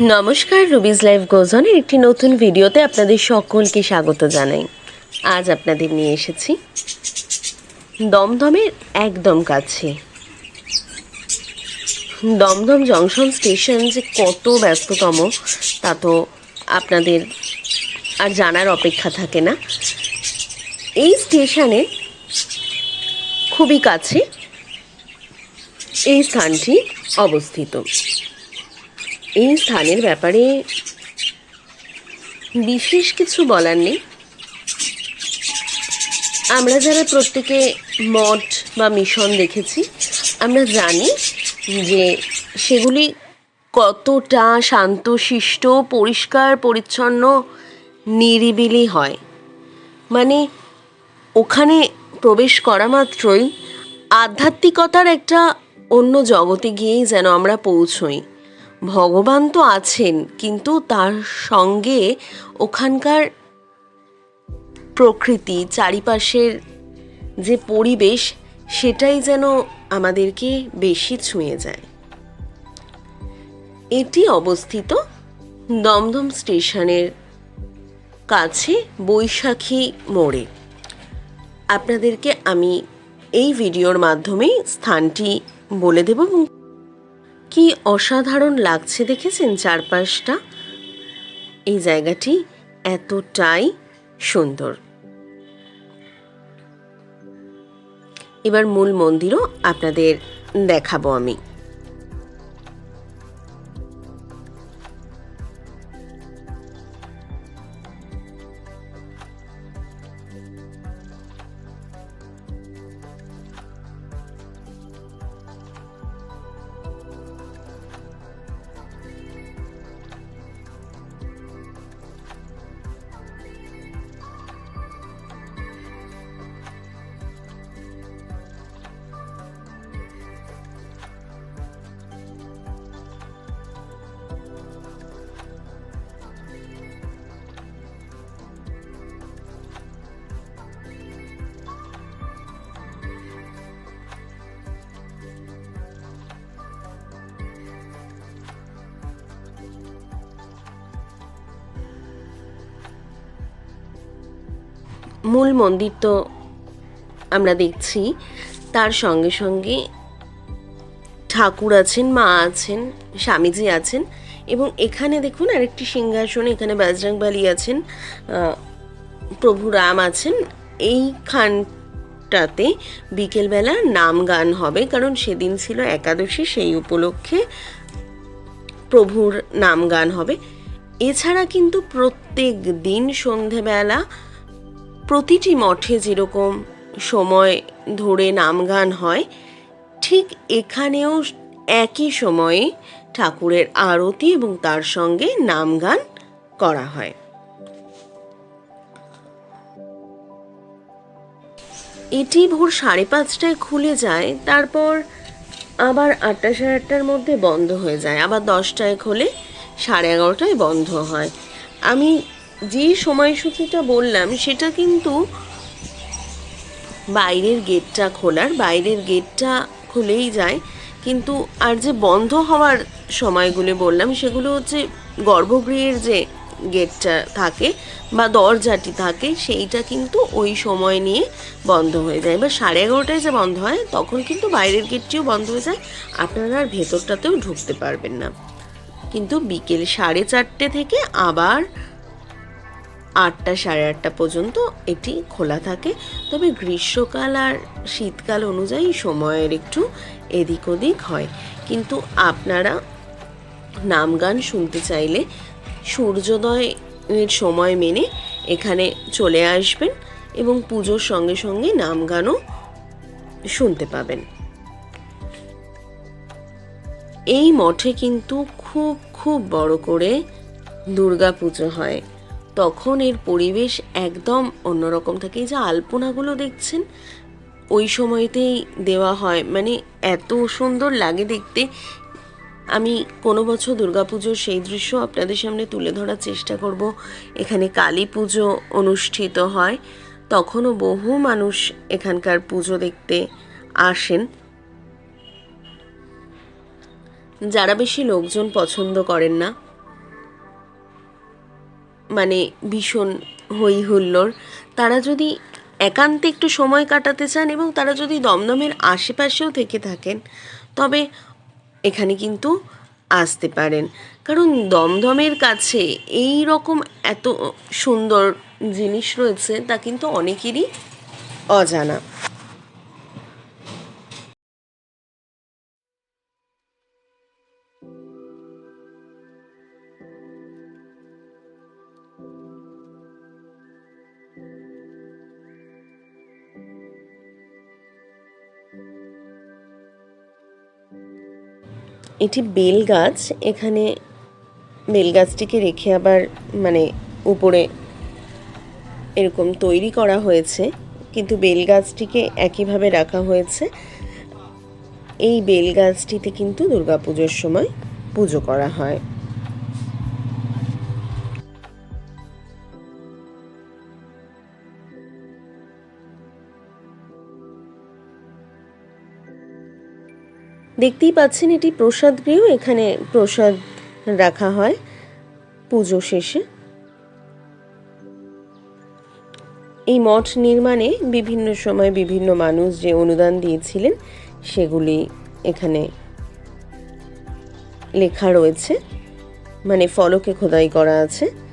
নমস্কার, Ruby's live গোজনের একটি নতুন ভিডিওতে আপনাদের সকলকে স্বাগত জানাই। আজ আপনাদের নিয়ে এসেছি দমদমের একদম কাছে। দমদম জংশন স্টেশন যে কত ব্যস্ততম, তা তো আপনাদের আর জানার অপেক্ষা থাকে না। এই স্টেশনে খুবই কাছে এই স্থানটি অবস্থিত। এই স্থানের ব্যাপারে বিশেষ কিছু বলার নেই। আমরা যারা প্রত্যেকে মঠ বা মিশন দেখেছি, আমরা জানি যে সেগুলি কতটা শান্তশিষ্ট, পরিষ্কার, পরিচ্ছন্ন, নিরিবিলি হয়। মানে ওখানে প্রবেশ করা মাত্রই আধ্যাত্মিকতার একটা অন্য জগতে গিয়েই যেন আমরা পৌঁছই। ভগবান তো আছেন, কিন্তু তার সঙ্গে ওখানকার প্রকৃতি, চারিপাশের যে পরিবেশ, সেটাই যেন আমাদেরকে বেশি ছুঁয়ে যায়। এটি অবস্থিত দমদম স্টেশনের কাছে বৈশাখী মোড়ে। আপনাদেরকে আমি এই ভিডিওর মাধ্যমেই স্থানটি বলে দেব এবং কি অসাধারণ লাগছে দেখেছেন চারপাশটা? এই জায়গাটি এতটাই সুন্দর। এবার মূল মন্দিরও আপনাদের দেখাবো আমি। মূল মন্দির তো আমরা দেখছি। তার সঙ্গে সঙ্গে ঠাকুর আছেন, মা আছেন, স্বামীজি আছেন এবং এখানে দেখুন আরেকটি সিংহাসন, এখানে বাজরাংবালি আছেন প্রভু রাম আছেন। এইখানটাতে বিকেলবেলা নাম গান হবে কারণ সেদিন ছিল একাদশী, সেই উপলক্ষে প্রভুর নাম গান হবে। এছাড়া কিন্তু প্রত্যেক দিন সন্ধেবেলা প্রতিটি মঠে যেরকম সময় ধরে নাম গান হয়, ঠিক এখানেও একই সময়ে ঠাকুরের আরতি এবং তার সঙ্গে নাম গান করা হয়। এটি ভোর সাড়ে পাঁচটায় খুলে যায়, তারপর আবার আটটা সাড়ে আটটার মধ্যে বন্ধ হয়ে যায়, আবার দশটায় খোলে সাড়ে এগারোটায় বন্ধ হয়। আমি যে সময়সূচিটা বললাম, সেটা কিন্তু বাইরের গেটটা খোলার, বাইরের গেটটা খুলেই যায়। কিন্তু আর যে বন্ধ হওয়ার সময়গুলো বললাম, সেগুলো হচ্ছে গর্ভগৃহের যে গেটটা থাকে বা দরজাটি থাকে, সেইটা কিন্তু ওই সময় নিয়ে বন্ধ হয়ে যায়। এবার সাড়ে এগারোটায় যে বন্ধ হয়, তখন কিন্তু বাইরের গেটটিও বন্ধ হয়ে যায়। আপনারা আর ভেতরটাতেও ঢুকতে পারবেন না। কিন্তু বিকেল সাড়ে চারটে থেকে আবার আটটা সাড়ে আটটা পর্যন্ত এটি খোলা থাকে। তবে গ্রীষ্মকাল আর শীতকাল অনুযায়ী সময়ের একটু এদিক ওদিক হয়। কিন্তু আপনারা নাম গান শুনতে চাইলে সূর্যোদয়ের সময় মেনে এখানে চলে আসবেন এবং পুজোর সঙ্গে সঙ্গে নাম গানও শুনতে পাবেন। এই মঠে কিন্তু খুব খুব বড় করে দুর্গা পুজো হয়। তখন এর পরিবেশ একদম অন্যরকম থাকে। যে আলপনাগুলো দেখছেন, ওই সময়তেই দেওয়া হয়। মানে এত সুন্দর লাগে দেখতে। আমি কোনো বছর দুর্গাপুজোর সেই দৃশ্য আপনাদের সামনে তুলে ধরার চেষ্টা করব। এখানে কালী পুজো অনুষ্ঠিত হয়। তখনও বহু মানুষ এখানকার পুজো দেখতে আসেন। যারা বেশি লোকজন পছন্দ করেন না মানে ভীষণ হই হুল্লোড় তারা যদি একান্তে একটু সময় কাটাতে চান এবং তারা যদি দমদমের আশেপাশেও থেকে থাকেন, তবে এখানে কিন্তু আসতে পারেন। কারণ দমদমের কাছে এই রকম এত সুন্দর জিনিস রয়েছে, তা কিন্তু অনেকেরই অজানা। এটি বেল গাছ। এখানে বেল গাছটিকে রেখে আবার মানে উপরে এরকম তৈরি করা হয়েছে। কিন্তু বেল গাছটিকে একইভাবে রাখা হয়েছে। এই বেল গাছটিতে কিন্তু দুর্গাপুজোর সময় পুজো করা হয়। দেখতেই পাচ্ছেন এটি প্রসাদ গৃহ, এখানে প্রসাদ রাখা হয় পুজো শেষে। এই মঠ নির্মাণে বিভিন্ন সময় বিভিন্ন মানুষ যে অনুদান দিয়েছিলেন, সেগুলি এখানে লেখা রয়েছে। মানে ফলকে খোদাই করা আছে।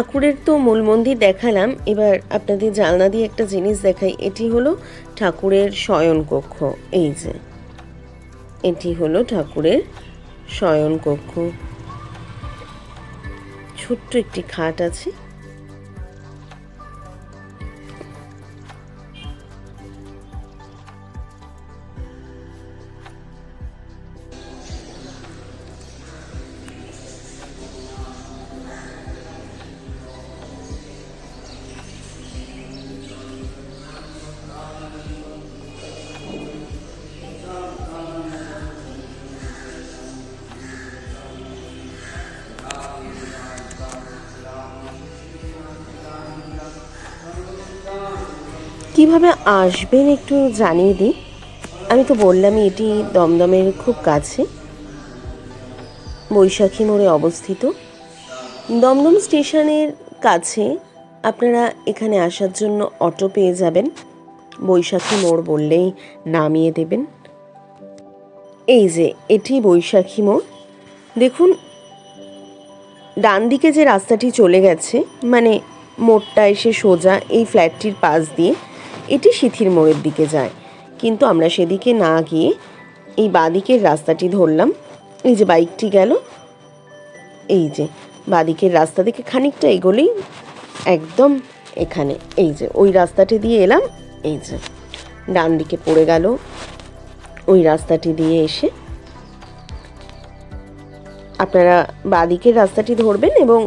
ঠাকুরের তো মূল মন্দির দেখালাম, এবার আপনাদের জালনা দিয়ে একটা জিনিস দেখাই, এটি হলো ঠাকুরের শয়নকক্ষ, এই যে। এটি হলো ঠাকুরের শয়নকক্ষ। ছোট্ট একটি খাট আছে। কীভাবে আসবেন একটু জানিয়ে দিই? আমি তো বললামই এটি দমদমের খুব কাছে। বৈশাখী মোড়ে অবস্থিত। দমদম স্টেশনের কাছে আপনারা এখানে আসার জন্য অটো পেয়ে যাবেন। বৈশাখী মোড় বললেই নামিয়ে দেবেন। এই যে, এটি বৈশাখী মোড়। দেখুন ডান দিকে যে রাস্তাটি চলে গেছে মানে মোড়টা এসে সোজা এই ফ্ল্যাটটির পাশ দিয়ে এটি সিথির মোড়ের দিকে যায়। কিন্তু আমরা সেদিকে না গিয়ে এই বাদিকের রাস্তাটি ধরলাম। এই যে বাইকটি গেল। এই যে বাদিকের রাস্তা থেকে খানিকটা এগোলেই একদম এখানে। এই যে ওই রাস্তাটি দিয়ে এলাম। এই যে ডান দিকে পড়ে গেল ওই রাস্তাটি দিয়ে এসে। আপনারা বাদিকের রাস্তাটি ধরবেন এবং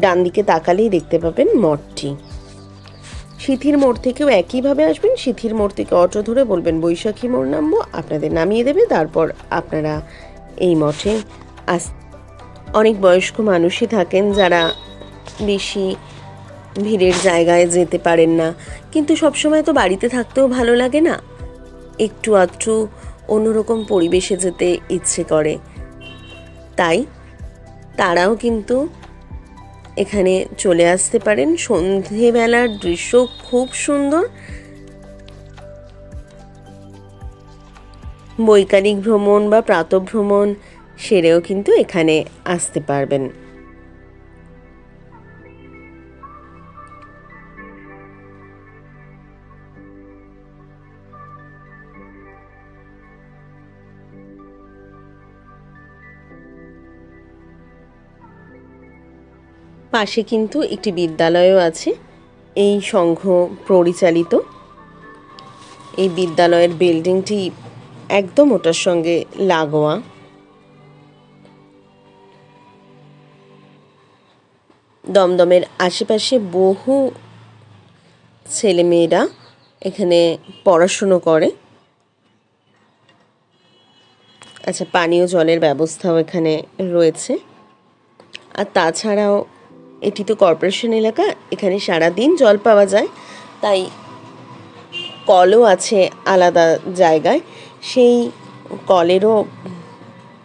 ডান দিকে তাকালেই দেখতে পাবেন মঠটি। সিথির মোড় থেকেও একইভাবে আসবেন। সিথির মোড় থেকে অটো ধরে বলবেন, বৈশাখী মোড় নামবো, আপনাদের নামিয়ে দেবে, তারপর আপনারা এই মঠে আস অনেক বয়স্ক মানুষই থাকেন যারা বেশি ভিড়ের জায়গায় যেতে পারেন না। কিন্তু সবসময় তো বাড়িতে থাকতেও ভালো লাগে না। একটু আধটু অন্যরকম পরিবেশে যেতে ইচ্ছে করে। তাই তারাও কিন্তু এখানে চলে আসতে পারেন। সন্ধেবেলার দৃশ্য খুব সুন্দর। বৈকালিক ভ্রমণ বা প্রাতঃভ্রমণ সেরেও কিন্তু এখানে আসতে পারবেন। পাশে কিন্তু একটি বিদ্যালয়ও আছে। এই সংঘ পরিচালিত। এই বিদ্যালয়ের বিল্ডিংটি একদম ওটার সঙ্গে লাগোয়া। দমদমের আশেপাশে বহু ছেলেমেয়েরা এখানে পড়াশুনো করে। আচ্ছা পানীয় জলের ব্যবস্থাও এখানে রয়েছে। আর তাছাড়াও এটি তো কর্পোরেশন এলাকা, এখানে সারা দিন জল পাওয়া যায়। তাই কলও আছে আলাদা জায়গায়। সেই কলেরও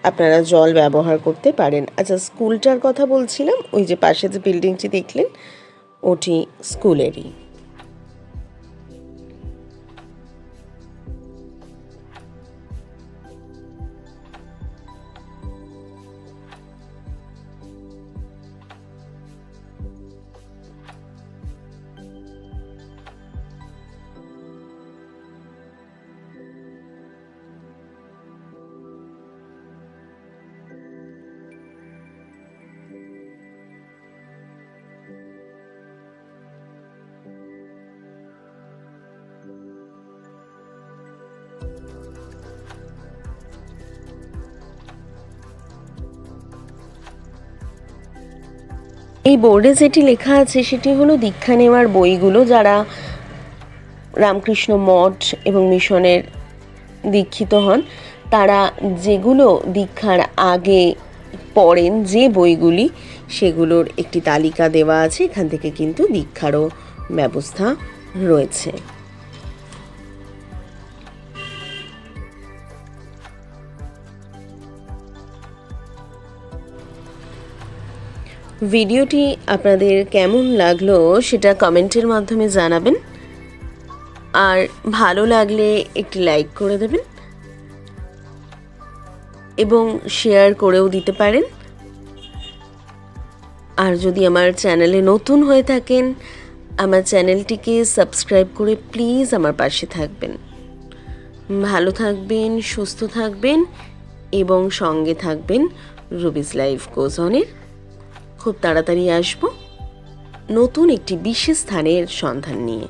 আপনারা জল ব্যবহার করতে পারেন। আচ্ছা স্কুলটার কথা বলছিলাম, ওই যে পাশে যে বিল্ডিংটি দেখলেন, ওটি স্কুলেরই এই বোর্ডে যেটি লেখা আছে সেটি হলো দীক্ষা নেওয়ার বইগুলো যারা রামকৃষ্ণ মঠ এবং মিশনের দীক্ষিত হন, তারা যেগুলো দীক্ষার আগে পড়েন, যে বইগুলি, সেগুলোর একটি তালিকা দেওয়া আছে। এখান থেকে কিন্তু দীক্ষারও ব্যবস্থা রয়েছে। ভিডিওটি আপনাদের কেমন লাগল সেটা কমেন্টের মাধ্যমে জানাবেন। আর ভালো লাগলে একটি লাইক করে দেবেন। এবং শেয়ার করেও দিতে পারেন। আর যদি আমার চ্যানেলে নতুন হয়ে থাকেন, আমার চ্যানেলটিকে সাবস্ক্রাইব করে প্লিজ আমার পাশে থাকবেন। ভালো থাকবেন, সুস্থ থাকবেন এবং সঙ্গে থাকবেন রুবিস লাইফ গোজনের খুব তাড়াতাড়ি আসব। নতুন একটি বিশেষ স্থানের সন্ধান নিয়ে।